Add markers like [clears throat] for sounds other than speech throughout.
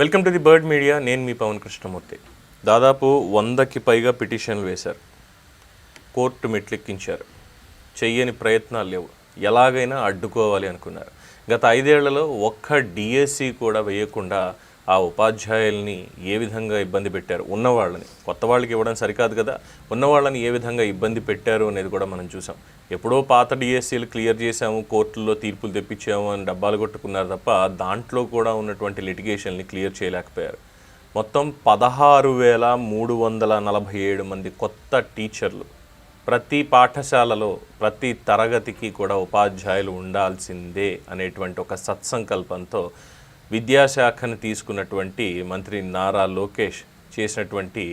Welcome to the Bird Media. నేను మీ పవన్ కృష్ణమూర్తి. దాదాపు వందకి పైగా పిటిషన్లు వేశారు. కోర్టు మెట్లెక్కించారు. చెయ్యని ప్రయత్నాలు లేవు. ఎలాగైనా అడ్డుకోవాలి అనుకున్నారు. గత ఐదేళ్ళలో ఒక్క డిఎస్సి కూడా వేయకుండా ఆ ఉపాధ్యాయుల్ని ఏ విధంగా ఇబ్బంది పెట్టారు? ఉన్నవాళ్ళని. కొత్త వాళ్ళకి ఇవ్వడం సరికాదు కదా? ఉన్నవాళ్ళని ఏ విధంగా ఇబ్బంది పెట్టారు అనేది కూడా మనం చూసాం. ఎప్పుడో పాత డిఎస్సీలు క్లియర్ చేసాము కోర్టుల్లో తీర్పులు తెప్పించాము అని డబ్బాలు కొట్టుకున్నారు తప్ప దాంట్లో కూడా ఉన్నటువంటి లిటిగేషన్ని క్లియర్ చేయలేకపోయారు. మొత్తం పదహారు వేల మూడు వందల నలభై ఏడు మంది కొత్త టీచర్లు. ప్రతి పాఠశాలలో ప్రతి తరగతికి కూడా ఉపాధ్యాయులు ఉండాల్సిందే అనేటువంటి ఒక సత్సంకల్పంతో విద్యాశాఖను తీసుకున్నటువంటి మంత్రి నారా లోకేష్ చేసినటువంటి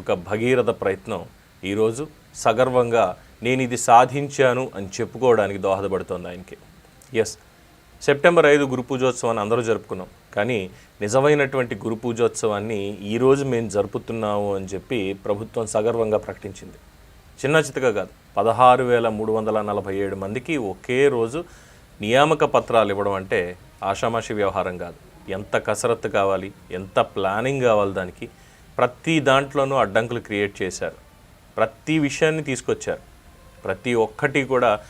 ఒక భగీరథ ప్రయత్నం ఈరోజు సగర్వంగా నేను ఇది సాధించాను అని చెప్పుకోవడానికి దోహదపడుతోంది ఆయనకి. ఎస్ సెప్టెంబర్ ఐదు గురు పూజోత్సవాన్ని అందరూ జరుపుకున్నాం. కానీ నిజమైనటువంటి గురు పూజోత్సవాన్ని ఈరోజు మేము జరుపుతున్నాము అని చెప్పి ప్రభుత్వం సగర్వంగా ప్రకటించింది. చిన్న చితక కాదు పదహారు వేల మూడు వందల నలభై ఏడు మందికి ఒకే రోజు నియామక పత్రాలు ఇవ్వడం అంటే ఆషామాషి వ్యవహారం కాదు. ఎంత కసరత్తు కావాలి ఎంత ప్లానింగ్ కావాలి దానికి ప్రతి దాంట్లోనూ అడ్డంకులు క్రియేట్ చేశారు. ప్రతి విషయాన్ని తీసుకొచ్చారు. ప్రతి ఒక్కటి కూడా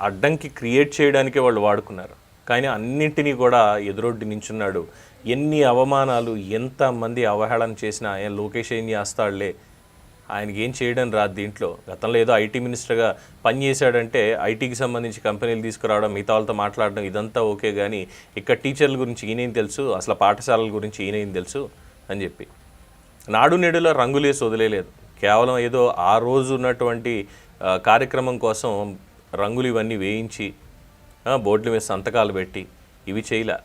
అడ్డంకి క్రియేట్ చేయడానికే వాళ్ళు వాడుకున్నారు. కానీ అన్నింటినీ కూడా ఎదురొడ్డి నించున్నాడు. ఎన్ని అవమానాలు ఎంతమంది అవహేళన చేసినా ఆయన లోకేష్ ఏం చేస్తాడులే ఆయనకి ఏం చేయడం రాదు దీంట్లో. గతంలో ఏదో ఐటీ మినిస్టర్గా పనిచేశాడంటే ఐటీకి సంబంధించి కంపెనీలు తీసుకురావడం మిగతా వాళ్ళతో మాట్లాడడం ఇదంతా ఓకే కానీ ఇక్కడ టీచర్ల గురించి ఈయనేం తెలుసు? అసలు పాఠశాలల గురించి ఈయనేం తెలుసు? అని చెప్పి. నాడు నేడులో రంగులేసి వదిలేదు కేవలం ఏదో ఆ రోజు ఉన్నటువంటి కార్యక్రమం కోసం రంగులు ఇవన్నీ వేయించి బోర్డుల మీద సంతకాలు పెట్టి ఇవి చేయలే.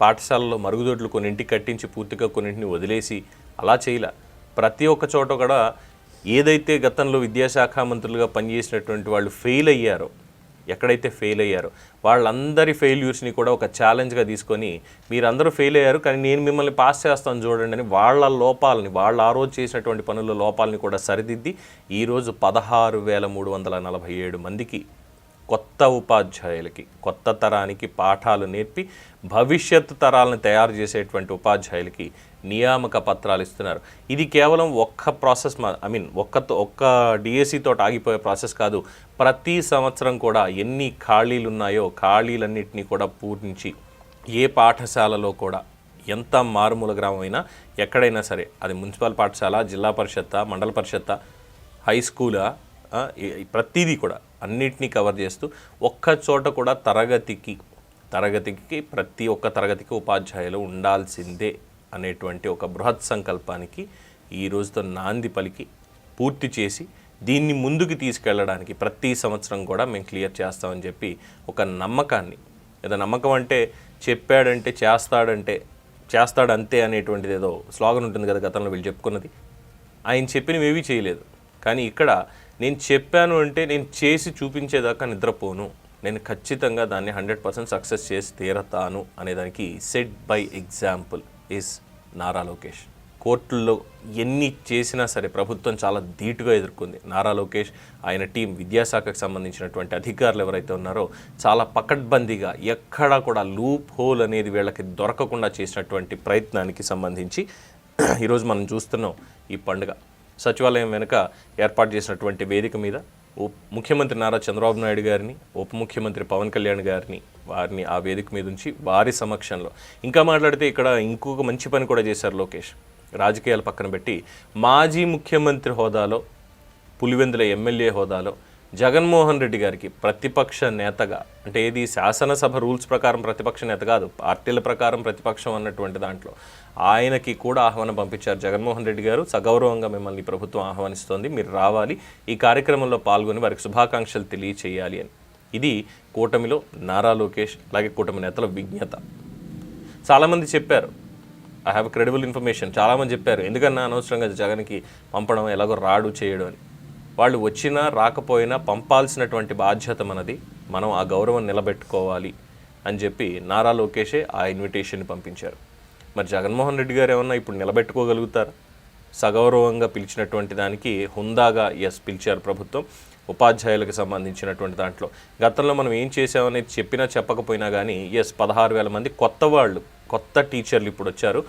పాఠశాలలో మరుగుదొడ్లు కొన్నింటికి కట్టించి పూర్తిగా కొన్నింటిని వదిలేసి అలా చేయలే. ప్రతి ఒక్క చోట కూడా ఏదైతే గతంలో విద్యాశాఖ మంత్రులుగా పనిచేసినటువంటి వాళ్ళు ఫెయిల్ అయ్యారో ఎక్కడైతే ఫెయిల్ అయ్యారో వాళ్ళందరి ఫెయిల్యూర్స్ని కూడా ఒక ఛాలెంజ్గా తీసుకొని మీరందరూ ఫెయిల్ అయ్యారు కానీ నేను మిమ్మల్ని పాస్ చేస్తాను చూడండి అని వాళ్ళ లోపాలని వాళ్ళు ఆ రోజు చేసినటువంటి పనుల లోపాలని కూడా సరిదిద్ది ఈరోజు పదహారు వేల మూడు వందల నలభై ఏడు మందికి కొత్త ఉపాధ్యాయులకి కొత్త తరానికి పాఠాలు నేర్పి భవిష్యత్తు తరాలను తయారు చేసేటువంటి ఉపాధ్యాయులకి నియామక పత్రాలు ఇస్తున్నారు. ఇది కేవలం ఒక్క ప్రాసెస్ ఐ మీన్ ఒక్క ఒక్క డిఎస్సితో ఆగిపోయే ప్రాసెస్ కాదు. ప్రతి సంవత్సరం కూడా ఎన్ని ఖాళీలు ఉన్నాయో ఖాళీలన్నింటినీ కూడా పూరించి ఏ పాఠశాలలో కూడా ఎంత మారుమూల గ్రామం అయినా ఎక్కడైనా సరే అది మున్సిపల్ పాఠశాల జిల్లా పరిషత్ మండల పరిషత్ హై స్కూలా ప్రతిదీ కూడా అన్నిటినీ కవర్ చేస్తూ ఒక్క చోట కూడా తరగతికి తరగతికి ప్రతి ఒక్క తరగతికి ఉపాధ్యాయులు ఉండాల్సిందే. అనేటువంటి ఒక బృహత్ సంకల్పానికి ఈ రోజుతో నాంది పలికి పూర్తి చేసి దీన్ని ముందుకు తీసుకెళ్ళడానికి ప్రతి సంవత్సరం కూడా మేము క్లియర్ చేస్తామని చెప్పి ఒక నమ్మకాన్ని. ఏదో నమ్మకం అంటే చెప్పాడంటే చేస్తాడంటే చేస్తాడు అంతే అనేటువంటిది ఏదో స్లోగన్ ఉంటుంది కదా గతంలో వీళ్ళు చెప్పుకున్నది. ఆయన చెప్పినవి చేయలేదు. కానీ ఇక్కడ నేను చెప్పాను అంటే నేను చేసి చూపించేదాకా నిద్రపోను. నేను ఖచ్చితంగా దాన్ని హండ్రెడ్ పర్సెంట్ సక్సెస్ చేసి తీరతాను అనేదానికి set by example is Nara Lokesh. కోర్టుల్లో ఎన్ని చేసినా సరే ప్రభుత్వం చాలా ధీటుగా ఎదుర్కొంది. నారా లోకేష్ ఆయన టీం విద్యాశాఖకు సంబంధించినటువంటి అధికారులు ఎవరైతే ఉన్నారో చాలా పకడ్బందీగా ఎక్కడా కూడా లూప్ హోల్ అనేది వీళ్ళకి దొరకకుండా చేసినటువంటి ప్రయత్నానికి సంబంధించి [clears throat] ఈరోజు మనం చూస్తున్నాం ఈ పండుగ. సచివాలయం వెనుక ఏర్పాటు చేసినటువంటి వేదిక మీద ముఖ్యమంత్రి నారా చంద్రబాబు నాయుడు గారిని ఉప ముఖ్యమంత్రి పవన్ కళ్యాణ్ గారిని వారిని ఆ వేదిక మీద ఉంచి వారి సమక్షంలో. ఇంకా మాట్లాడితే ఇక్కడ ఇంకొక మంచి పని కూడా చేశారు లోకేష్. రాజకీయాలు పక్కన పెట్టి మాజీ ముఖ్యమంత్రి హోదాలో పులివెందుల ఎమ్మెల్యే హోదాలో జగన్మోహన్ రెడ్డి గారికి ప్రతిపక్ష నేతగా అంటే ఏది శాసనసభ రూల్స్ ప్రకారం ప్రతిపక్ష నేత కాదు పార్టీల ప్రకారం ప్రతిపక్షం అన్నటువంటి దాంట్లో ఆయనకి కూడా ఆహ్వానం పంపించారు జగన్మోహన్ రెడ్డి గారు. సగౌరవంగా మిమ్మల్ని ప్రభుత్వం ఆహ్వానిస్తోంది. మీరు రావాలి. ఈ కార్యక్రమంలో పాల్గొని వారికి శుభాకాంక్షలు తెలియచేయాలి అని. ఇది కూటమిలో నారా లోకేష్ అలాగే కూటమి నేతల విజ్ఞత. చాలామంది చెప్పారు ఐ హ్యావ్ క్రెడిబుల్ ఇన్ఫర్మేషన్ చాలామంది చెప్పారు ఎందుకన్నా అనవసరంగా జగన్కి పంపడం ఎలాగో రాడు చేయడం అని. వాళ్ళు వచ్చినా రాకపోయినా పంపాల్సినటువంటి బాధ్యత మనది. మనం ఆ గౌరవం నిలబెట్టుకోవాలి అని చెప్పి నారా లోకేషే ఆ ఇన్విటేషన్ పంపించారు. మరి జగన్మోహన్ రెడ్డి గారు ఏమన్నా ఇప్పుడు నిలబెట్టుకోగలుగుతారు? సగౌరవంగా పిలిచినటువంటి దానికి హుందాగా ఎస్ పిలిచారు ప్రభుత్వం. ఉపాధ్యాయులకు సంబంధించినటువంటి దాంట్లో. గతంలో మనం ఏం చేసామనేది చెప్పినా చెప్పకపోయినా కానీ ఎస్ పదహారు వేల మంది కొత్త వాళ్ళు కొత్త టీచర్లు ఇప్పుడు వచ్చారు.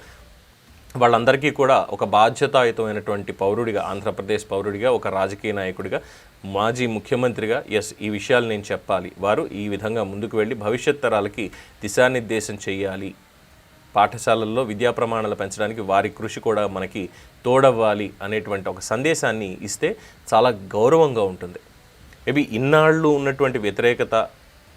వాళ్ళందరికీ కూడా ఒక బాధ్యతాయుతమైనటువంటి పౌరుడిగా ఆంధ్రప్రదేశ్ పౌరుడిగా ఒక రాజకీయ నాయకుడిగా మాజీ ముఖ్యమంత్రిగా ఎస్ ఈ విషయాలు నేను చెప్పాలి. వారు ఈ విధంగా ముందుకు వెళ్ళి భవిష్యత్ తరాలకి దిశానిర్దేశం చేయాలి పాఠశాలల్లో విద్యా ప్రమాణాలు పెంచడానికి వారి కృషి కూడా మనకి తోడవ్వాలి అనేటువంటి ఒక సందేశాన్ని ఇస్తే చాలా గౌరవంగా ఉంటుంది. మేబీ ఇన్నాళ్ళు ఉన్నటువంటి వ్యతిరేకత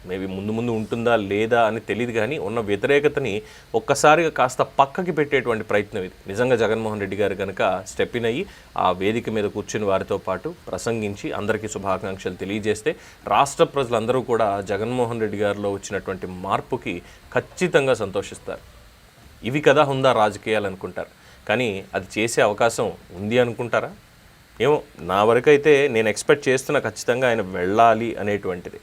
మేబీ ముందు ముందు ఉంటుందా లేదా అని తెలియదు కానీ ఉన్న వ్యతిరేకతని ఒక్కసారిగా కాస్త పక్కకి పెట్టేటువంటి ప్రయత్నం ఇది. నిజంగా జగన్మోహన్ రెడ్డి గారు కనుక స్టెప్ ఇన్ అయ్యి ఆ వేదిక మీద కూర్చుని వారితో పాటు ప్రసంగించి అందరికీ శుభాకాంక్షలు తెలియజేస్తే రాష్ట్ర ప్రజలందరూ కూడా జగన్మోహన్ రెడ్డి గారిలో వచ్చినటువంటి మార్పుకి ఖచ్చితంగా సంతోషిస్తారు. ఇవి కదా ఉందా రాజకీయాలు అనుకుంటారు. కానీ అది చేసే అవకాశం ఉంది అనుకుంటారా? ఏమో నా వరకైతే నేను ఎక్స్పెక్ట్ చేస్తున్నా ఖచ్చితంగా ఆయన వెళ్ళాలి అనేటువంటిది.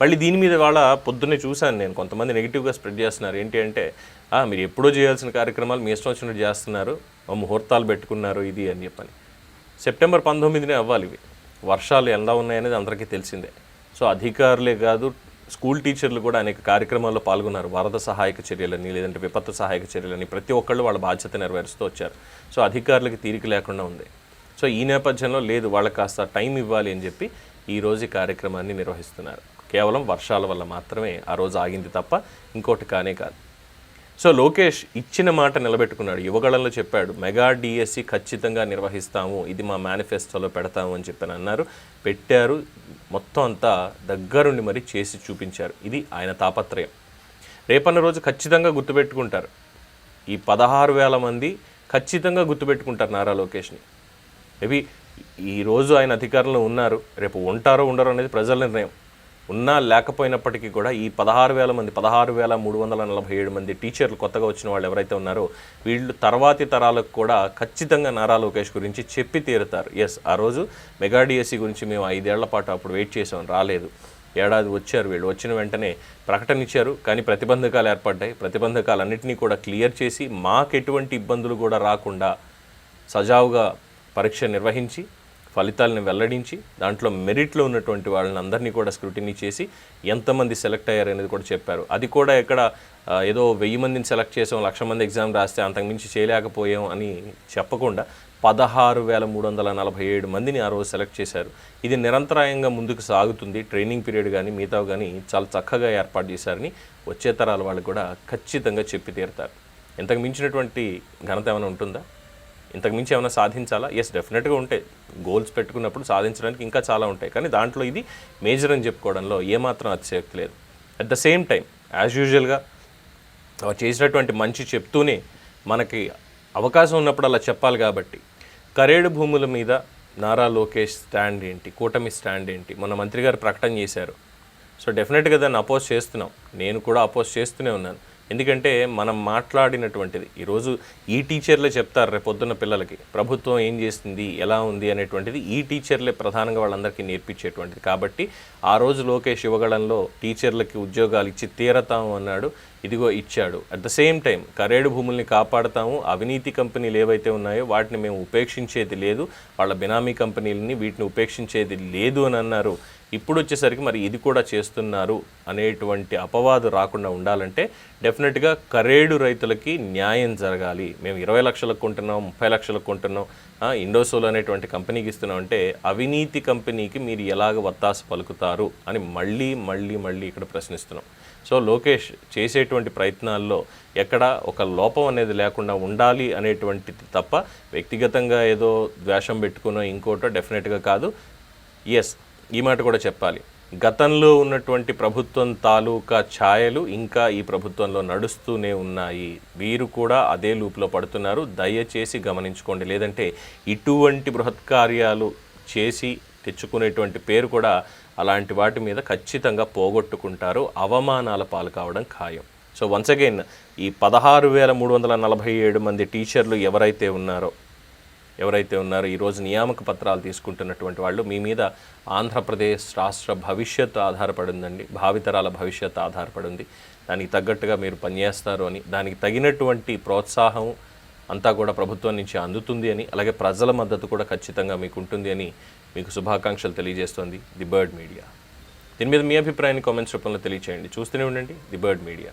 మళ్ళీ దీని మీద వాళ్ళ పొద్దున్నే చూశాను నేను. కొంతమంది నెగిటివ్గా స్ప్రెడ్ చేస్తున్నారు. ఏంటి అంటే మీరు ఎప్పుడో చేయాల్సిన కార్యక్రమాలు మీ ఇష్టం వచ్చినట్టు చేస్తున్నారు. ఆ ముహూర్తాలు పెట్టుకున్నారు ఇది అని చెప్పని. సెప్టెంబర్ పంతొమ్మిదినే అవ్వాలి ఇవి. వర్షాలు ఎలా ఉన్నాయనేది అందరికీ తెలిసిందే. సో అధికారులే కాదు స్కూల్ టీచర్లు కూడా అనేక కార్యక్రమాల్లో పాల్గొన్నారు. వరద సహాయక చర్యలని లేదంటే విపత్తు సహాయక చర్యలని ప్రతి ఒక్కళ్ళు వాళ్ళ బాధ్యత నెరవేరుస్తూ వచ్చారు. సో అధికారులకి తీరిక లేకుండా ఉంది. సో ఈ నేపథ్యంలో లేదు వాళ్ళకి కాస్త టైం ఇవ్వాలి అని చెప్పి ఈరోజు ఈ కార్యక్రమాన్ని నిర్వహిస్తున్నారు. కేవలం వర్షాల వల్ల మాత్రమే ఆ రోజు ఆగింది తప్ప ఇంకోటి కానే కాదు. సో లోకేష్ ఇచ్చిన మాట నిలబెట్టుకున్నాడు. యువగళంలో చెప్పాడు మెగా డిఎస్సి ఖచ్చితంగా నిర్వహిస్తాము ఇది మా మేనిఫెస్టోలో పెడతాము అని చెప్పని అన్నారు. పెట్టారు మొత్తం అంతా దగ్గరుండి మరి చేసి చూపించారు. ఇది ఆయన తాపత్రయం. రేపన్న రోజు ఖచ్చితంగా గుర్తుపెట్టుకుంటారు. ఈ పదహారు వేల మంది ఖచ్చితంగా గుర్తుపెట్టుకుంటారు నారా లోకేష్ని. మేబీ ఈరోజు ఆయన అధికారంలో ఉన్నారు. రేపు ఉంటారో ఉండరో అనేది ప్రజల నిర్ణయం. ఉన్నా లేకపోయినప్పటికీ కూడా ఈ పదహారు వేల మంది పదహారు వేల మూడు వందల నలభై ఏడు మంది టీచర్లు కొత్తగా వచ్చిన వాళ్ళు ఎవరైతే ఉన్నారో వీళ్ళు తర్వాతి తరాలకు కూడా ఖచ్చితంగా నారా లోకేష్ గురించి చెప్పి తీరుతారు. ఎస్ ఆ రోజు మెగా డిఎస్సి గురించి మేము ఐదేళ్ళ పాటు అప్పుడు వెయిట్ చేసాం రాలేదు. ఏడాది వచ్చారు వీళ్ళు. వచ్చిన వెంటనే ప్రకటన ఇచ్చారు కానీ ప్రతిబంధకాలు ఏర్పడ్డాయి. ప్రతిబంధకాలన్నింటినీ కూడా క్లియర్ చేసి మాకు ఎటువంటి ఇబ్బందులు కూడా రాకుండా సజావుగా పరీక్ష నిర్వహించి ఫలితాలను వెల్లడించి దాంట్లో మెరిట్లో ఉన్నటువంటి వాళ్ళని అందరినీ కూడా స్క్రూటినీ చేసి ఎంతమంది సెలెక్ట్ అయ్యారనేది కూడా చెప్పారు. అది కూడా ఎక్కడ ఏదో వెయ్యి మందిని సెలెక్ట్ చేసాం లక్ష మంది ఎగ్జామ్ రాస్తే అంతకుమించి చేయలేకపోయాం అని చెప్పకుండా పదహారు వేల మూడు వందల నలభై ఏడు మందిని ఆ రోజు సెలెక్ట్ చేశారు. ఇది నిరంతరాయంగా ముందుకు సాగుతుంది. ట్రైనింగ్ పీరియడ్ కానీ మిగతావి కానీ చాలా చక్కగా ఏర్పాటు చేశారని వచ్చే తరాల వాళ్ళు కూడా ఖచ్చితంగా చెప్పి తీరుతారు. ఇంతకు మించినటువంటి ఘనత ఏమైనా ఉంటుందా? ఇంతకు మించి ఏమైనా సాధించాలా? ఎస్ డెఫినెట్గా ఉంటాయి. గోల్స్ పెట్టుకున్నప్పుడు సాధించడానికి ఇంకా చాలా ఉంటాయి. కానీ దాంట్లో ఇది మేజర్ అని చెప్పుకోవడంలో ఏమాత్రం అతిశయోక్తి లేదు. At the same time as యూజువల్గా చేసినటువంటి మంచి చెప్తూనే మనకి అవకాశం ఉన్నప్పుడు అలా చెప్పాలి కాబట్టి కరేడు భూముల మీద నారా లోకేష్ స్టాండ్ ఏంటి? కూటమి స్టాండ్ ఏంటి? మన మంత్రి గారు ప్రకటన చేశారు. సో డెఫినెట్గా దాన్ని అపోజ్ చేస్తున్నాం. నేను కూడా అపోజ్ చేస్తూనే ఉన్నాను. ఎందుకంటే మనం మాట్లాడినటువంటిది. ఈరోజు ఈ టీచర్లే చెప్తారు రేపొద్దున్న పొద్దున్న పిల్లలకి ప్రభుత్వం ఏం చేస్తుంది ఎలా ఉంది అనేటువంటిది ఈ టీచర్లే ప్రధానంగా వాళ్ళందరికీ నేర్పించేటువంటిది. కాబట్టి ఆ రోజు లోకేష్ యువగళంలో టీచర్లకి ఉద్యోగాలు ఇచ్చి తీరతాము అన్నాడు ఇదిగో ఇచ్చాడు. At the same time Karedu భూముల్ని కాపాడతాము. అవినీతి కంపెనీలు ఏవైతే ఉన్నాయో వాటిని మేము ఉపేక్షించేది లేదు. వాళ్ళ బినామీ కంపెనీలని వీటిని ఉపేక్షించేది లేదు అని అన్నారు. ఇప్పుడు వచ్చేసరికి మరి ఇది కూడా చేస్తున్నారు అనేటువంటి అపవాదు రాకుండా ఉండాలంటే డెఫినెట్గా కరేడు రైతులకి న్యాయం జరగాలి. మేము ఇరవై లక్షలకు కొంటున్నాం ముప్పై లక్షలకు కొంటున్నాం ఇండోసోల్ అనేటువంటి కంపెనీకి ఇస్తున్నామంటే అవినీతి కంపెనీకి మీరు ఎలాగ వత్తాస పలుకుతారు అని మళ్ళీ మళ్ళీ మళ్ళీ ఇక్కడ ప్రశ్నిస్తున్నాం. సో లోకేష్ చేసేటువంటి ప్రయత్నాల్లో ఎక్కడ ఒక లోపం అనేది లేకుండా ఉండాలి అనేటువంటిది తప్ప వ్యక్తిగతంగా ఏదో ద్వేషం పెట్టుకునో ఇంకోటో డెఫినెట్గా కాదు. ఎస్ ఈ మాట కూడా చెప్పాలి. గతంలో ఉన్నటువంటి ప్రభుత్వం తాలూకా ఛాయలు ఇంకా ఈ ప్రభుత్వంలో నడుస్తూనే ఉన్నాయి. వీరు కూడా అదే లూప్లో పడుతున్నారు. దయచేసి గమనించుకోండి. లేదంటే ఇటువంటి బృహత్కార్యాలు చేసి తెచ్చుకునేటువంటి పేరు కూడా అలాంటి వాటి మీద ఖచ్చితంగా పోగొట్టుకుంటారు. అవమానాల పాలు కావడం ఖాయం. సో వన్స్ అగైన్ ఈ పదహారు వేల మూడు వందల నలభై ఏడు మంది టీచర్లు ఎవరైతే ఉన్నారో ఎవరైతే ఉన్నారో ఈరోజు నియామక పత్రాలు తీసుకుంటున్నటువంటి వాళ్ళు మీ మీద ఆంధ్రప్రదేశ్ రాష్ట్ర భవిష్యత్తు ఆధారపడిందండి భావితరాల భవిష్యత్తు ఆధారపడింది. దానికి తగ్గట్టుగా మీరు పనిచేస్తారు అని దానికి తగినటువంటి ప్రోత్సాహం అంతా కూడా ప్రభుత్వం నుంచి అందుతుంది అని అలాగే ప్రజల మద్దతు కూడా ఖచ్చితంగా మీకు ఉంటుంది అని మీకు శుభాకాంక్షలు తెలియజేస్తోంది ది బర్డ్ మీడియా. దీని మీద మీ అభిప్రాయాన్ని కామెంట్స్ రూపంలో తెలియచేయండి. చూస్తూనే ఉండండి ది బర్డ్ మీడియా.